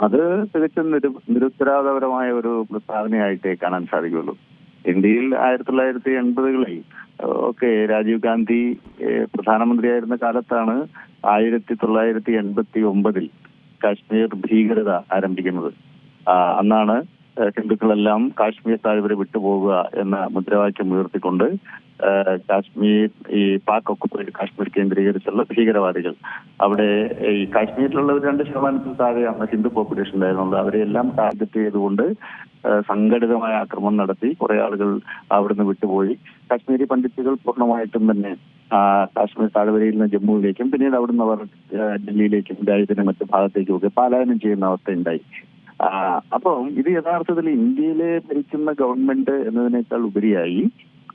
അത് തികച്ചും നിരു നിരുത്തരവാദപരമായ ഒരു പ്രസ്താവനയായിട്ടേ കാണാൻ സാധിക്കുള്ളൂ ഇന്ത്യയിൽ ആയിരത്തി തൊള്ളായിരത്തി എൺപതുകളിൽ ഒക്കെ രാജീവ് ഗാന്ധി പ്രധാനമന്ത്രിയായിരുന്ന കാലത്താണ് ആയിരത്തി തൊള്ളായിരത്തി എൺപത്തി ഒമ്പതിൽ കാശ്മീർ ഭീകരത ആരംഭിക്കുന്നത്. അന്നാണ് ഹിന്ദുക്കളെല്ലാം കാശ്മീർ താഴ്വര വിട്ടുപോകുക എന്ന മുദ്രാവാക്യം ഉയർത്തിക്കൊണ്ട് കാശ്മീർ ഈ പാക് ഒക്കുപ്പൈഡ് കാശ്മീർ കേന്ദ്രീകരിച്ചുള്ള ഭീകരവാദികൾ. അവിടെ ഈ കാശ്മീരിലുള്ള ഒരു രണ്ട് ശതമാനത്തിൽ താഴെയാണ് ഹിന്ദു പോപ്പുലേഷൻ ഉണ്ടായിരുന്നത്. അവരെല്ലാം ടാർഗറ്റ് ചെയ്തുകൊണ്ട് സംഘടിതമായ ആക്രമണം നടത്തി കുറെ ആളുകൾ അവിടുന്ന് വിട്ടുപോയി. കാശ്മീരി പണ്ഡിറ്റുകൾ പൂർണമായിട്ടും തന്നെ കാശ്മീർ താഴ്വരയിൽ നിന്ന് ജമ്മുവിലേക്കും പിന്നീട് അവിടുന്ന് അവർ ഡൽഹിയിലേക്കും രാജ്യത്തിന്റെ മറ്റു ഭാഗത്തേക്കും ഒക്കെ പലായനം ചെയ്യുന്ന അവസ്ഥ ഉണ്ടായി ആ, അപ്പം ഇത് യഥാർത്ഥത്തിൽ ഇന്ത്യയിലെ ഭരിക്കുന്ന ഗവൺമെന്റ് എന്നതിനേക്കാൾ ഉപരിയായി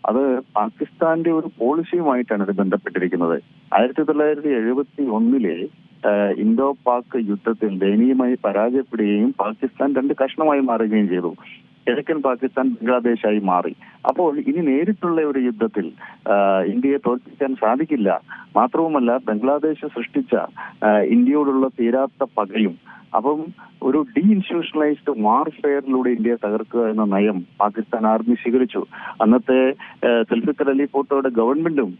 അത് പാകിസ്ഥാന്റെ ഒരു പോളിസിയുമായിട്ടാണ് ഇത് ബന്ധപ്പെട്ടിരിക്കുന്നത്. ആയിരത്തി തൊള്ളായിരത്തി എഴുപത്തി ഒന്നിലെ ഇന്തോ പാക് യുദ്ധത്തിൽ ദയനീയമായി പരാജയപ്പെടുകയും പാകിസ്ഥാൻ രണ്ട് കഷ്ണമായി മാറുകയും ചെയ്തു. കിഴക്കൻ പാകിസ്ഥാൻ ബംഗ്ലാദേശായി മാറി. അപ്പോൾ ഇനി നേരിട്ടുള്ള ഒരു യുദ്ധത്തിൽ ഇന്ത്യയെ തോൽപ്പിക്കാൻ സാധിക്കില്ല. മാത്രവുമല്ല ബംഗ്ലാദേശ് സൃഷ്ടിച്ച ഇന്ത്യയോടുള്ള തീരാത്ത പകയും അപ്പം ഒരു ഡി ഇൻസ്റ്റിറ്റ്യൂഷണലൈസ്ഡ് വാർഫെയറിലൂടെ ഇന്ത്യ തകർക്കുക എന്ന നയം പാകിസ്ഥാൻ ആർമി സ്വീകരിച്ചു. അന്നത്തെ സെൽഫിക്കർ അലി ഫോട്ടോയുടെ ഗവൺമെന്റും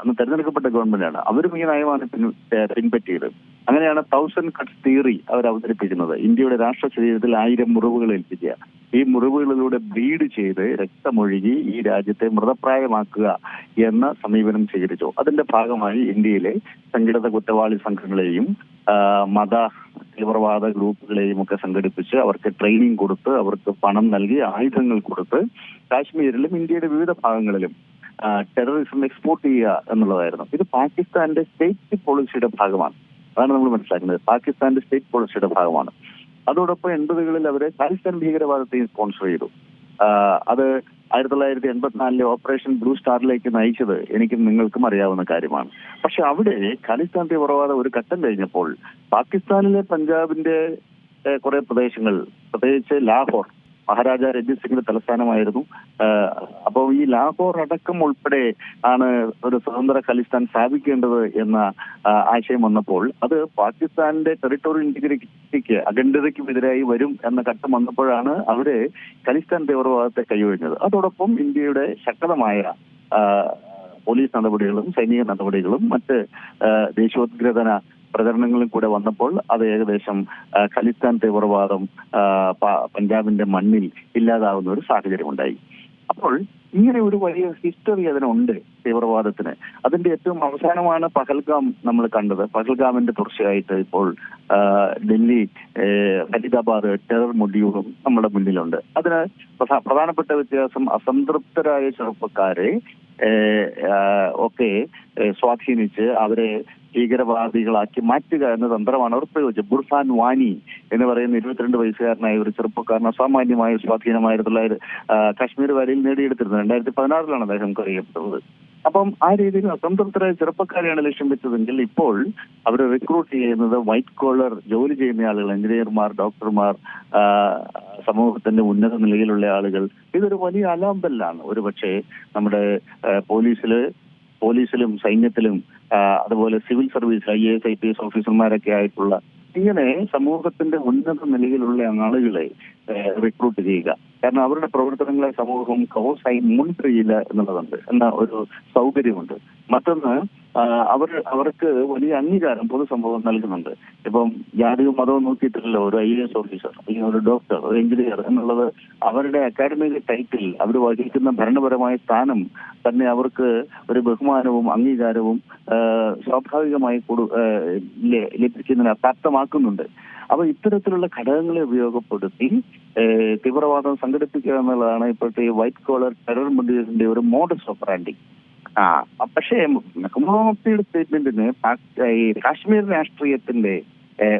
അന്ന് തെരഞ്ഞെടുക്കപ്പെട്ട ഗവൺമെന്റാണ്. അവരും ഈ നയമാണ് പിൻ- പിൻപറ്റിയത്. അങ്ങനെയാണ് തൗസൻഡ് കട്ട്സ് തിയറി അവർ അവതരിപ്പിക്കുന്നത് ഇന്ത്യയുടെ രാഷ്ട്ര ശരീരത്തിൽ ആയിരം മുറിവുകൾ ഏൽപ്പിക്കുക. ഈ മുറിവുകളിലൂടെ ബ്ലീഡ് ചെയ്ത് രക്തമൊഴുകി ഈ രാജ്യത്തെ മൃതപ്രായമാക്കുക എന്ന സമീപനം സ്വീകരിച്ചു. അതിന്റെ ഭാഗമായി ഇന്ത്യയിലെ സംഘടിത കുറ്റവാളി സംഘങ്ങളെയും മത തീവ്രവാദ ഗ്രൂപ്പുകളെയും ഒക്കെ സംഘടിപ്പിച്ച് അവർക്ക് ട്രെയിനിങ് കൊടുത്ത് അവർക്ക് പണം നൽകി ആയുധങ്ങൾ കൊടുത്ത് കാശ്മീരിലും ഇന്ത്യയുടെ വിവിധ ഭാഗങ്ങളിലും ടെററിസം എക്സ്പോർട്ട് ചെയ്യുക എന്നുള്ളതായിരുന്നു. ഇത് പാകിസ്ഥാന്റെ സ്റ്റേറ്റ് പോളിസിയുടെ ഭാഗമാണ്. അതാണ് നമ്മൾ മനസ്സിലാക്കുന്നത്. പാകിസ്ഥാന്റെ സ്റ്റേറ്റ് പോളിസിയുടെ ഭാഗമാണ്. അതോടൊപ്പം എൺപതുകളിൽ അവരെ പാകിസ്ഥാൻ ഭീകരവാദത്തെയും സ്പോൺസർ ചെയ്തു. അത് ആയിരത്തി തൊള്ളായിരത്തി എൺപത്തിനാലിലെ ഓപ്പറേഷൻ ബ്ലൂ സ്റ്റാറിലേക്ക് നയിച്ചത് എനിക്കും നിങ്ങൾക്കും അറിയാവുന്ന കാര്യമാണ്. പക്ഷെ അവിടെ ഖാലിസ്ഥാൻ തീവ്രവാദം ഒരു ഘട്ടം കഴിഞ്ഞപ്പോൾ പാകിസ്ഥാനിലെ പഞ്ചാബിന്റെ കുറെ പ്രദേശങ്ങൾ പ്രത്യേകിച്ച് ലാഹോർ മഹാരാജ രഞ്ജിത് സിംഗിന്റെ തലസ്ഥാനമായിരുന്നു അപ്പൊ അപ്പോൾ ഈ ലാഹോർ അടക്കം ഉൾപ്പെടെ ആണ് ഒരു സ്വതന്ത്ര ഖലിസ്ഥാൻ സ്ഥാപിക്കേണ്ടത് എന്ന ആശയം വന്നപ്പോൾ അത് പാകിസ്ഥാന്റെ ടെറിട്ടോറിയൽ ഇന്റഗ്രിറ്റിക്ക് അഖണ്ഡതയ്ക്കും എതിരായി വരും എന്ന ഘട്ടം വന്നപ്പോഴാണ് അവർ ഖലിസ്ഥാൻ തീവ്രവാദത്തെ കൈയൊഴിഞ്ഞത്. അതോടൊപ്പം ഇന്ത്യയുടെ ശക്തമായ പോലീസ് നടപടികളും സൈനിക നടപടികളും മറ്റ് ദേശീയോദ്ഗ്രഥന പ്രചരണങ്ങളും കൂടെ വന്നപ്പോൾ അത് ഏകദേശം ഖലിസ്ഥാൻ തീവ്രവാദം പഞ്ചാബിന്റെ മണ്ണിൽ ഇല്ലാതാവുന്ന ഒരു സാഹചര്യം ഉണ്ടായി. അപ്പോൾ ഇങ്ങനെ ഒരു വലിയ ഹിസ്റ്ററി അതിനുണ്ട് തീവ്രവാദത്തിന്. അതിന്റെ ഏറ്റവും അവസാനമാണ് പഹൽഗാം നമ്മൾ കണ്ടത്. പഹൽഗാമിന്റെ തുടർച്ചയായിട്ട് ഇപ്പോൾ ഡൽഹി ഫരീദാബാദ് ടെറർ മൊഡ്യൂളും നമ്മുടെ മുന്നിലുണ്ട്. അതിന് പ്രധാനപ്പെട്ട വ്യത്യാസം അസംതൃപ്തരായ ചെറുപ്പക്കാരെ ഒക്കെ സ്വാധീനിച്ച് അവരെ ഭീകരവാദികളാക്കി മാറ്റുക എന്ന തന്ത്രമാണ് അവർ പ്രയോഗിച്ചത്. ബുർഹാൻ വാനി എന്ന് പറയുന്ന ഇരുപത്തിരണ്ട് വയസ്സുകാരനായ ഒരു ചെറുപ്പക്കാരൻ അസാമാന്യമായ സ്വാധീനമായ തൊള്ളായിരത്തി കാശ്മീർ വാലിയിൽ നേടിയെടുത്തിരുന്നത്. രണ്ടായിരത്തി പതിനാറിലാണ് അദ്ദേഹം അറിയപ്പെട്ടത് അപ്പം ആ രീതിയിൽ അസംതൃപ്തരായ ചെറുപ്പക്കാരെയാണ് ലക്ഷ്യം വെച്ചതെങ്കിൽ ഇപ്പോൾ അവർ റിക്രൂട്ട് ചെയ്യുന്നത് വൈറ്റ് കോളർ ജോലി ചെയ്യുന്ന ആളുകൾ എഞ്ചിനീയർമാർ ഡോക്ടർമാർ സമൂഹത്തിന്റെ ഉന്നത നിലയിലുള്ള ആളുകൾ. ഇതൊരു വലിയ അലാമ്പല്ലാണ്. ഒരു പക്ഷേ നമ്മുടെ പോലീസിൽ പോലീസിലും സൈന്യത്തിലും അതുപോലെ civil service I S I P S ഓഫീസർമാരൊക്കെ ആയിട്ടുള്ള ഇങ്ങനെ സമൂഹത്തിന്റെ ഉന്നത നിലയിലുള്ള ആളുകളെ റിക്രൂട്ട് ചെയ്യുക. കാരണം അവരുടെ പ്രവർത്തനങ്ങളെ സമൂഹം കോസായി മോണിറ്റർ ചെയ്യില്ല എന്നുള്ളതുണ്ട്. എന്ന ഒരു സൗകര്യമുണ്ട്. മറ്റൊന്ന് അവർ അവർക്ക് വലിയ അംഗീകാരം പൊതുസമൂഹം നൽകുന്നുണ്ട്. ഇപ്പം ജാതിയും മതവും നോക്കിയിട്ടില്ലല്ലോ ഒരു ഐ എസ് ഓഫീസർ അല്ലെങ്കിൽ ഒരു ഡോക്ടർ ഒരു എഞ്ചിനീയർ എന്നുള്ളത് അവരുടെ അക്കാഡമിക് ടൈറ്റിൽ അവർ വഹിക്കുന്ന ഭരണപരമായ സ്ഥാനം തന്നെ അവർക്ക് ഒരു ബഹുമാനവും അംഗീകാരവും സ്വാഭാവികമായി ലഭിക്കുന്നതിന് പ്രാപ്തമാക്കുന്നുണ്ട് അപ്പൊ ഇത്തരത്തിലുള്ള ഘടകങ്ങളെ ഉപയോഗപ്പെടുത്തി തീവ്രവാദം സംഘടിപ്പിക്കുക എന്നുള്ളതാണ് ഇപ്പോഴത്തെ ഈ വൈറ്റ് കോളർ ടെറർ മുണ്ടിന്റെ ഒരു മോഡസ് ഓപ്പറാൻഡി ആ പക്ഷേ മുഹമ്മദിയുടെ സ്റ്റേറ്റ്മെന്റിന് ഈ കാശ്മീർ രാഷ്ട്രീയത്തിന്റെ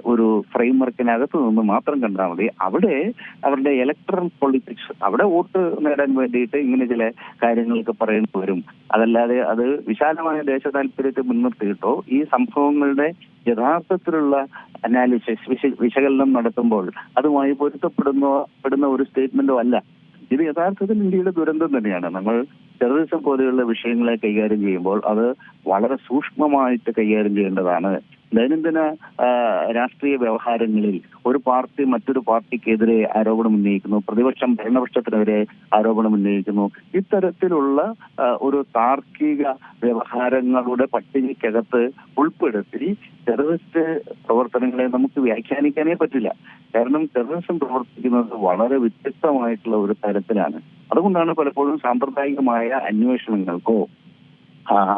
ഒരു ഫ്രെയിംവർക്കിനകത്ത് നിന്ന് മാത്രം കണ്ടാൽ മതി. അവിടെ അവരുടെ ഇലക്ട്രൽ പൊളിറ്റിക്സ് അവിടെ വോട്ട് നേടാൻ വേണ്ടിയിട്ട് ഇങ്ങനെ ചില കാര്യങ്ങളൊക്കെ പറയേണ്ടി വരും. അതല്ലാതെ അത് വിശാലമായ ദേശ താല്പര്യത്തെ മുൻനിർത്തിയിട്ടോ ഈ സംഭവങ്ങളുടെ യഥാർത്ഥത്തിലുള്ള അനാലിസിസ് വിശകലനം നടത്തുമ്പോൾ അതുമായി പൊരുത്തപ്പെടുന്ന പെടുന്ന ഒരു സ്റ്റേറ്റ്മെന്റോ അല്ല. ഇത് യഥാർത്ഥത്തിൽ ഇന്ത്യയുടെ ദുരന്തം തന്നെയാണ്. നമ്മൾ ടെററിസം പോലെയുള്ള വിഷയങ്ങളെ കൈകാര്യം ചെയ്യുമ്പോൾ അത് വളരെ സൂക്ഷ്മമായിട്ട് കൈകാര്യം ചെയ്യേണ്ടതാണ്. ദൈനംദിന രാഷ്ട്രീയ വ്യവഹാരങ്ങളിൽ ഒരു പാർട്ടി മറ്റൊരു പാർട്ടിക്കെതിരെ ആരോപണം ഉന്നയിക്കുന്നു. പ്രതിപക്ഷം ഭരണപക്ഷത്തിനെതിരെ ആരോപണം ഉന്നയിക്കുന്നു. ഇത്തരത്തിലുള്ള ഒരു താർക്കിക വ്യവഹാരങ്ങളുടെ പട്ടികയ്ക്കകത്ത് ഉൾപ്പെടുത്തി ടെററിസ്റ്റ് പ്രവർത്തനങ്ങളെ നമുക്ക് വ്യാഖ്യാനിക്കാനേ പറ്റില്ല. കാരണം ടെററിസം പ്രവർത്തിക്കുന്നത് വളരെ വ്യത്യസ്തമായിട്ടുള്ള ഒരു തരത്തിലാണ്. അതുകൊണ്ടാണ് പലപ്പോഴും സാമ്പ്രദായികമായ അന്വേഷണങ്ങൾക്കോ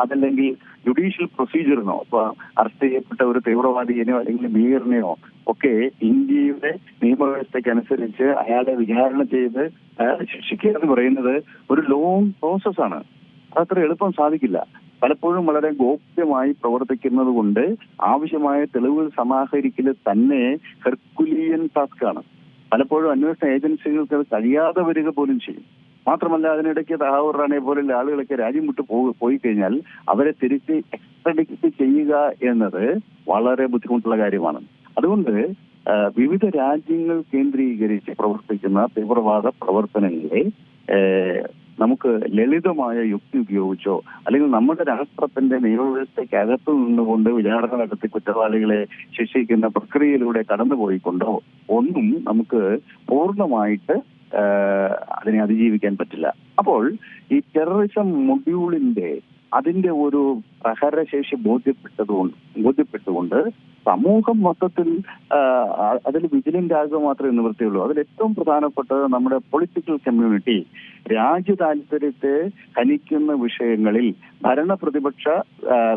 അതല്ലെങ്കിൽ ജുഡീഷ്യൽ പ്രൊസീജിയറിനോ ഇപ്പൊ അറസ്റ്റ് ചെയ്യപ്പെട്ട ഒരു തീവ്രവാദിയെയോ അല്ലെങ്കിൽ ഭീകരനെയോ ഒക്കെ ഇന്ത്യയുടെ നിയമവ്യവസ്ഥയ്ക്കനുസരിച്ച് അയാളെ വിചാരണ ചെയ്ത് അയാളെ ശിക്ഷിക്കുക എന്ന് പറയുന്നത് ഒരു ലോങ് പ്രോസസ്സാണ് അതത്ര എളുപ്പം സാധിക്കില്ല. പലപ്പോഴും വളരെ ഗോപ്യമായി പ്രവർത്തിക്കുന്നത് കൊണ്ട് ആവശ്യമായ തെളിവുകൾ സമാഹരിക്കൽ തന്നെ ഹെർക്കുലിയൻ ആണ് പലപ്പോഴും അന്വേഷണ ഏജൻസികൾക്ക് അത് കഴിയാതെ വരിക പോലും ചെയ്യും. മാത്രമല്ല അതിനിടയ്ക്ക് തഹാവൂർ റാണയെ പോലുള്ള ആളുകളൊക്കെ രാജ്യം വിട്ടു പോയി കഴിഞ്ഞാൽ അവരെ തിരിച്ച് എക്സ്ട്രഡിക്റ്റ് ചെയ്യുക എന്നത് വളരെ ബുദ്ധിമുട്ടുള്ള കാര്യമാണ്. അതുകൊണ്ട് വിവിധ രാജ്യങ്ങൾ കേന്ദ്രീകരിച്ച് പ്രവർത്തിക്കുന്ന തീവ്രവാദ പ്രവർത്തനങ്ങളെ നമുക്ക് ലളിതമായ യുക്തി ഉപയോഗിച്ചോ അല്ലെങ്കിൽ നമ്മുടെ രാഷ്ട്രത്തിന്റെ നിയമവ്യവസ്ഥയ്ക്ക് അകത്തു നിന്നുകൊണ്ട് വിചാരണ നടത്തി കുറ്റവാളികളെ ശിക്ഷിക്കുന്ന പ്രക്രിയയിലൂടെ കടന്നുപോയിക്കൊണ്ടോ ഒന്നും നമുക്ക് പൂർണമായിട്ട് അതിനെ അതിജീവിക്കാൻ പറ്റില്ല. അപ്പോൾ ഈ ടെററിസം മൊഡ്യൂളിന്റെ അതിന്റെ ഒരു പ്രഹരശേഷി ബോധ്യപ്പെട്ടതുകൊണ്ട് ബോധ്യപ്പെട്ടുകൊണ്ട് സമൂഹം മൊത്തത്തിൽ അതിൽ വിജിലന്റ് ആകുക മാത്രമേ നിവൃത്തിയുള്ളൂ. അതിൽ ഏറ്റവും പ്രധാനപ്പെട്ടത് നമ്മുടെ പൊളിറ്റിക്കൽ കമ്മ്യൂണിറ്റി രാജ്യ താല്പര്യത്തെ ഹനിക്കുന്ന വിഷയങ്ങളിൽ ഭരണ പ്രതിപക്ഷ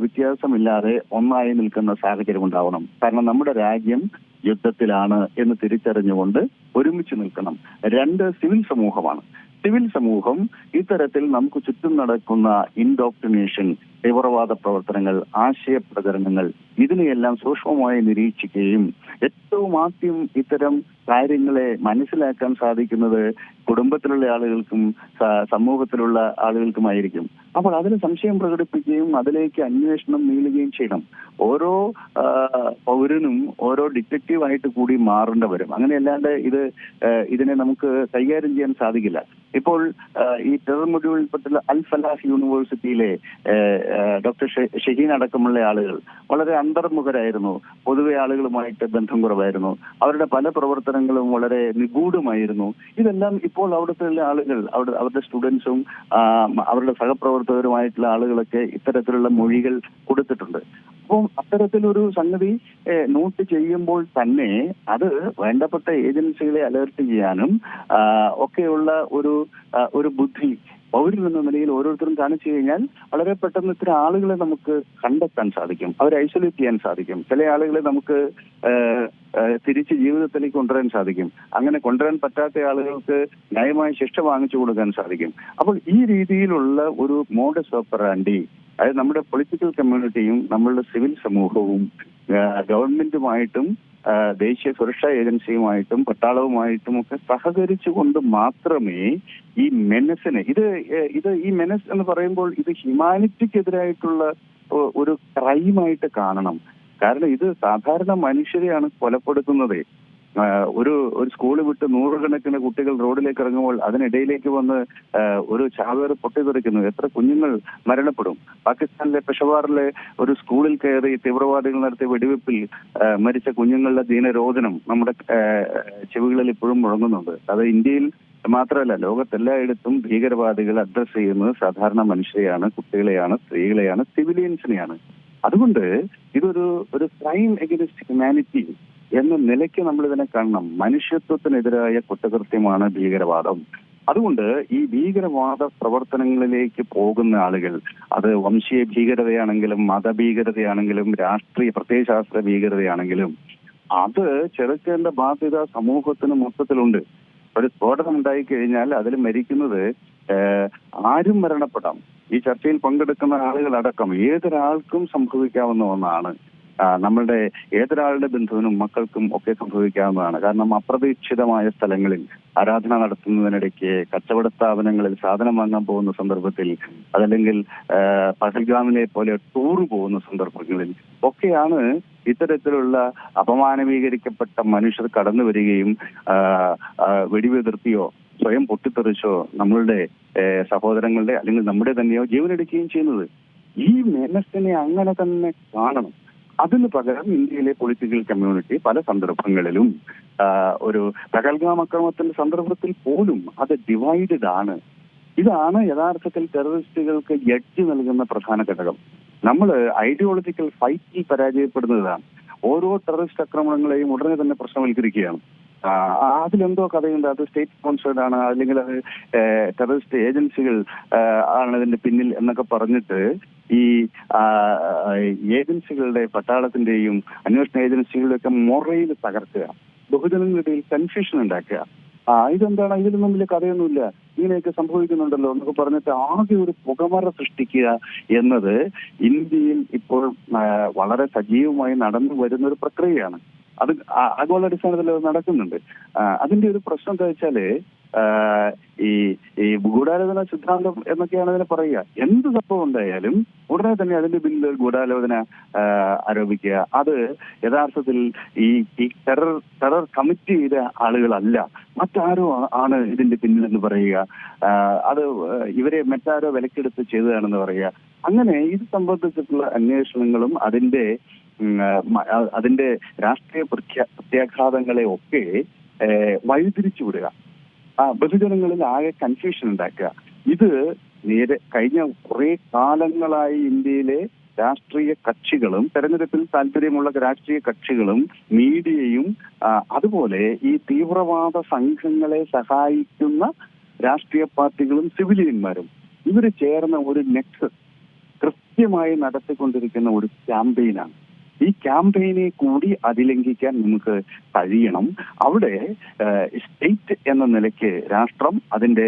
വ്യത്യാസമില്ലാതെ ഒന്നായി നിൽക്കുന്ന സാഹചര്യം ഉണ്ടാവണം. കാരണം നമ്മുടെ രാജ്യം യുദ്ധത്തിലാണ് എന്ന് തിരിച്ചറിഞ്ഞുകൊണ്ട് ഒരുമിച്ച് നിൽക്കണം. രണ്ട് സിവിൽ സമൂഹമാണ്. സിവിൽ സമൂഹം ഇത്തരത്തിൽ നമുക്ക് ചുറ്റും നടക്കുന്ന ഇൻഡോക്ട്രിനേഷൻ തീവ്രവാദ പ്രവർത്തനങ്ങൾ ആശയ പ്രചരണങ്ങൾ ഇതിനെയെല്ലാം സൂക്ഷ്മമായി നിരീക്ഷിക്കുകയും ഏറ്റവും ആദ്യം ഇത്തരം കാര്യങ്ങളെ മനസ്സിലാക്കാൻ സാധിക്കുന്നത് കുടുംബത്തിലുള്ള ആളുകൾക്കും സമൂഹത്തിലുള്ള ആളുകൾക്കുമായിരിക്കും. അപ്പോൾ അതിന് സംശയം പ്രകടിപ്പിക്കുകയും അതിലേക്ക് അന്വേഷണം നീളുകയും ചെയ്യണം. ഓരോ പൗരനും ഓരോ ഡിറ്റക്റ്റീവ് ആയിട്ട് കൂടി മാറേണ്ട വരും ഇത് ഇതിനെ നമുക്ക് കൈകാര്യം ചെയ്യാൻ സാധിക്കില്ല. ഇപ്പോൾ ഈ ടെറർ മൊഡ്യൂളിൽപ്പെട്ടുള്ള അൽ ഫലാഹ് യൂണിവേഴ്സിറ്റിയിലെ ഡോക്ടർ ഷഹീൻ അടക്കമുള്ള ആളുകൾ വളരെ അന്തർമുഖരായിരുന്നു. പൊതുവെ ആളുകളുമായിട്ട് ബന്ധം കുറവായിരുന്നു. അവരുടെ പല പ്രവർത്തനങ്ങളും വളരെ നിഗൂഢമായിരുന്നു. ഇതെല്ലാം ഇപ്പോൾ അവിടുത്തെ ആളുകൾ അവിടെ അവരുടെ സ്റ്റുഡൻസും അവരുടെ സഹപ്രവർത്തകരുമായിട്ടുള്ള ആളുകളൊക്കെ ഇത്തരത്തിലുള്ള മൊഴികൾ കൊടുത്തിട്ടുണ്ട്. അപ്പം അത്തരത്തിലൊരു സംഗതി നോട്ട് ചെയ്യുമ്പോൾ തന്നെ അത് വേണ്ടപ്പെട്ട ഏജൻസികളെ അലേർട്ട് ചെയ്യാനും ഒക്കെയുള്ള ഒരു ഒരു ബുദ്ധി പൗരൻ എന്ന നിലയിൽ ഓരോരുത്തരും കാണിച്ചു കഴിഞ്ഞാൽ വളരെ പെട്ടെന്ന് ഇത്ര ആളുകളെ നമുക്ക് കണ്ടെത്താൻ സാധിക്കും. അവരെ ഐസൊലേറ്റ് ചെയ്യാൻ സാധിക്കും. ചില ആളുകളെ നമുക്ക് തിരിച്ച് ജീവിതത്തിലേക്ക് കൊണ്ടുവരാൻ സാധിക്കും. അങ്ങനെ കൊണ്ടുവരാൻ പറ്റാത്ത ആളുകൾക്ക് ന്യായമായ ശിക്ഷ വാങ്ങിച്ചു കൊടുക്കാൻ സാധിക്കും. അപ്പോൾ ഈ രീതിയിലുള്ള ഒരു മോഡസ് ഓപ്പറാൻഡി അതായത് നമ്മുടെ പൊളിറ്റിക്കൽ കമ്മ്യൂണിറ്റിയും നമ്മളുടെ സിവിൽ സമൂഹവും ഗവൺമെന്റുമായിട്ടും ദേശീയ സുരക്ഷാ ഏജൻസിയുമായിട്ടും പട്ടാളവുമായിട്ടും ഒക്കെ സഹകരിച്ചുകൊണ്ട് മാത്രമേ ഈ മെനസിനെ ഇത് ഇത് ഈ മെനസ് എന്ന് പറയുമ്പോൾ ഇത് ഹ്യൂമാനിറ്റിക്കെതിരായിട്ടുള്ള ഒരു ക്രൈമായിട്ട് കാണണം. കാരണം ഇത് സാധാരണ മനുഷ്യരെയാണ് കൊലപ്പെടുത്തുന്നത്. ഒരു ഒരു സ്കൂൾ വിട്ട് നൂറുകണക്കിന് കുട്ടികൾ റോഡിലേക്ക് ഇറങ്ങുമ്പോൾ അതിനിടയിലേക്ക് വന്ന് ഒരു ചാവേറ് പൊട്ടിത്തെറിക്കുന്നു. എത്ര കുഞ്ഞുങ്ങൾ മരണപ്പെടും. പാകിസ്ഥാനിലെ പെഷവാറിലെ ഒരു സ്കൂളിൽ കയറി തീവ്രവാദികൾ നടത്തിയ വെടിവെപ്പിൽ മരിച്ച കുഞ്ഞുങ്ങളുടെ ദീനരോധനം നമ്മുടെ ചെവികളിൽ ഇപ്പോഴും മുഴങ്ങുന്നുണ്ട്. അത് ഇന്ത്യയിൽ മാത്രമല്ല ലോകത്തെല്ലായിടത്തും ഭീകരവാദികൾ അഡ്രസ് ചെയ്യുന്നത് സാധാരണ മനുഷ്യരെയാണ് കുട്ടികളെയാണ് സ്ത്രീകളെയാണ് സിവിലിയൻസിനെയാണ് അതുകൊണ്ട് ഇതൊരു ഒരു ക്രൈം എഗൈൻസ്റ്റ് ഹ്യൂമാനിറ്റി എന്ന നിലയ്ക്ക് നമ്മൾ ഇതിനെ കാണണം. മനുഷ്യത്വത്തിനെതിരായ കുറ്റകൃത്യമാണ് ഭീകരവാദം. അതുകൊണ്ട് ഈ ഭീകരവാദ പ്രവർത്തനങ്ങളിലേക്ക് പോകുന്ന ആളുകൾ അത് വംശീയ ഭീകരതയാണെങ്കിലും മതഭീകരതയാണെങ്കിലും രാഷ്ട്രീയ പ്രത്യയശാസ്ത്ര ഭീകരതയാണെങ്കിലും അത് ചെറുക്കേണ്ട ബാധ്യത സമൂഹത്തിന് മൊത്തത്തിലുണ്ട്. ഒരു സ്ഫോടനം ഉണ്ടായി കഴിഞ്ഞാൽ അതിൽ മരിക്കുന്നത് ആരും മരണപ്പെടാം. ഈ ചർച്ചയിൽ പങ്കെടുക്കുന്ന ആളുകളടക്കം ഏതൊരാൾക്കും സംഭവിക്കാവുന്ന ഒന്നാണ്. നമ്മളുടെ ഏതൊരാളുടെ ബന്ധുവിനും മക്കൾക്കും ഒക്കെ സംഭവിക്കാവുന്നതാണ്. കാരണം അപ്രതീക്ഷിതമായ സ്ഥലങ്ങളിൽ ആരാധന നടത്തുന്നതിനിടയ്ക്ക് കച്ചവട സ്ഥാപനങ്ങളിൽ സാധനം വാങ്ങാൻ പോകുന്ന സന്ദർഭത്തിൽ അതല്ലെങ്കിൽ പഹൽഗാമിനെ പോലെ ടൂർ പോകുന്ന സന്ദർഭങ്ങളിൽ ഒക്കെയാണ് ഇത്തരത്തിലുള്ള അപമാനവീകരിക്കപ്പെട്ട മനുഷ്യർ കടന്നു വരികയും വെടിവെതിർത്തിയോ സ്വയം പൊട്ടിത്തെറിച്ചോ നമ്മളുടെ സഹോദരങ്ങളുടെ അല്ലെങ്കിൽ നമ്മുടെ തന്നെയോ ജീവനെടുക്കുകയും ചെയ്യുന്നത്. ഈ മനസ്സിനെ അങ്ങനെ തന്നെ കാണണം. അതിന് പകരം ഇന്ത്യയിലെ പൊളിറ്റിക്കൽ കമ്മ്യൂണിറ്റി പല സന്ദർഭങ്ങളിലും ഒരു പഹൽഗാം സന്ദർഭത്തിൽ പോലും അത് ഡിവൈഡഡ് ആണ്. ഇതാണ് യഥാർത്ഥത്തിൽ ടെററിസ്റ്റുകൾക്ക് എഡ്ജ് നൽകുന്ന പ്രധാന ഘടകം. നമ്മൾ ഐഡിയോളജിക്കൽ ഫൈറ്റിൽ പരാജയപ്പെടുന്നതാണ്. ഓരോ ടെററിസ്റ്റ് ആക്രമണങ്ങളെയും ഉടനെ തന്നെ പ്രശ്നവൽക്കരിക്കുകയാണ്. അതിലെന്തോ കഥയുണ്ട്. അത് സ്റ്റേറ്റ് സ്പോൺസേഡ് ആണ്. അല്ലെങ്കിൽ അത് ടെററിസ്റ്റ് ഏജൻസികൾ ആണ് ഇതിന്റെ പിന്നിൽ എന്നൊക്കെ പറഞ്ഞിട്ട് ഈ ഏജൻസികളുടെ പട്ടാളത്തിന്റെയും അന്വേഷണ ഏജൻസികളുടെ ഒക്കെ മൊറയിൽ തകർക്കുക ബഹുജനങ്ങളുടെ കൺഫ്യൂഷൻ ഉണ്ടാക്കുക. ഇതെന്താണ്? ഇതിലൊന്നും വലിയ കഥയൊന്നുമില്ല. ഇങ്ങനെയൊക്കെ സംഭവിക്കുന്നുണ്ടല്ലോ എന്നൊക്കെ പറഞ്ഞിട്ട് ആകെ ഒരു പുകമറ സൃഷ്ടിക്കുക എന്നത് ഇന്ത്യയിൽ ഇപ്പോൾ വളരെ സജീവമായി നടന്നു വരുന്ന ഒരു പ്രക്രിയയാണ്. അത് ആഗോള അടിസ്ഥാനത്തിൽ അത് നടക്കുന്നുണ്ട്. അതിന്റെ ഒരു പ്രശ്നം എന്താ വെച്ചാൽ ഈ ഈ ഗൂഢാലോചന സിദ്ധാന്തം എന്നൊക്കെയാണ് അതിനെ പറയുക. എന്ത് സംഭവം ഉണ്ടായാലും ഉടനെ തന്നെ അതിന്റെ പിന്നിൽ ഗൂഢാലോചന ആരോപിക്കുക. അത് യഥാർത്ഥത്തിൽ ഈ ഈ ടെറർ ടെറർ കമ്മിറ്റ് ചെയ്ത ആളുകളല്ല. മറ്റാരോ ആണ് ഇതിന്റെ പിന്നിൽ എന്ന് പറയുക. അത് ഇവരെ മറ്റാരോ വിലക്കെടുത്ത് ചെയ്തതാണെന്ന് പറയുക. അങ്ങനെ ഇത് സംബന്ധിച്ചിട്ടുള്ള അന്വേഷണങ്ങളും അതിന്റെ അതിന്റെ രാഷ്ട്രീയ പ്രത്യാ പ്രത്യാഘാതങ്ങളെ ഒക്കെ വഴിതിരിച്ചു വിടുക ആ ബഹുജനങ്ങളിൽ ആകെ കൺഫ്യൂഷൻ ഉണ്ടാക്കുക. ഇത് നേരെ കഴിഞ്ഞ കുറെ കാലങ്ങളായി ഇന്ത്യയിലെ രാഷ്ട്രീയ കക്ഷികളും തെരഞ്ഞെടുപ്പിൽ താല്പര്യമുള്ള രാഷ്ട്രീയ കക്ഷികളും മീഡിയയും അതുപോലെ ഈ തീവ്രവാദ സംഘങ്ങളെ സഹായിക്കുന്ന രാഷ്ട്രീയ പാർട്ടികളും സിവിലിയന്മാരും ഇവർ ചേർന്ന ഒരു നെക്സസ് കൃത്യമായി നടത്തിക്കൊണ്ടിരിക്കുന്ന ഒരു ക്യാമ്പയിനാണ്. ഈ ക്യാമ്പയിനെ കൂടി അതിലംഘിക്കാൻ നമുക്ക് കഴിയണം. അവിടെ സ്റ്റേറ്റ് എന്ന നിലയ്ക്ക് രാഷ്ട്രം അതിന്റെ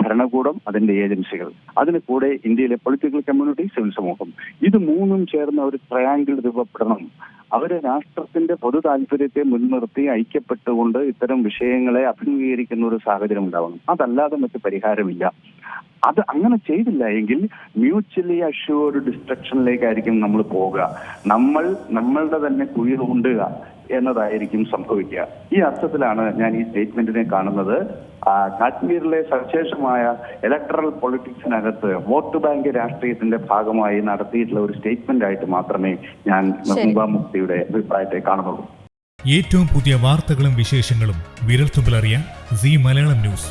ഭരണകൂടം അതിന്റെ ഏജൻസികൾ അതിന് കൂടെ ഇന്ത്യയിലെ പൊളിറ്റിക്കൽ കമ്മ്യൂണിറ്റി സിവിൽ സമൂഹം. ഇത് മൂന്നും ചേർന്ന ഒരു ട്രയാങ്കിൾ രൂപപ്പെടണം. അവർ രാഷ്ട്രത്തിന്റെ പൊതു താല്പര്യത്തെ മുൻനിർത്തി ഐക്യപ്പെട്ടുകൊണ്ട് ഇത്തരം വിഷയങ്ങളെ അഭിമുഖീകരിക്കുന്ന ഒരു സാഹചര്യം ഉണ്ടാവണം. അതല്ലാതെ മറ്റ് പരിഹാരമില്ല. അത് അങ്ങനെ ചെയ്തില്ല. എങ്കിൽ മ്യൂച്വലി അഷ്യൂർഡ് ഡിസ്ട്രക്ഷനിലേക്കായിരിക്കും നമ്മൾ പോവുക. നമ്മൾ നമ്മളുടെ തന്നെ കുഴി ഉണ്ടുക എന്നതായിരിക്കും സംഭവിക്കുക. ഈ അർത്ഥത്തിലാണ് ഞാൻ ഈ സ്റ്റേറ്റ്മെന്റിനെ കാണുന്നത്. കാശ്മീരിലെ സവിശേഷമായ ഇലക്ട്രൽ പൊളിറ്റിക്സിനകത്ത് വോട്ട് ബാങ്ക് രാഷ്ട്രീയത്തിന്റെ ഭാഗമായി നടത്തിയിട്ടുള്ള ഒരു സ്റ്റേറ്റ്മെന്റ് ആയിട്ട് മാത്രമേ ഞാൻ മെഹബൂബ മുഫ്തിയുടെ അഭിപ്രായത്തെ കാണുന്നുള്ളൂ. ഏറ്റവും പുതിയ വാർത്തകളും വിശേഷങ്ങളും വിരൽത്തുമ്പിലറിയാൻ സി മലയാളം ന്യൂസ്.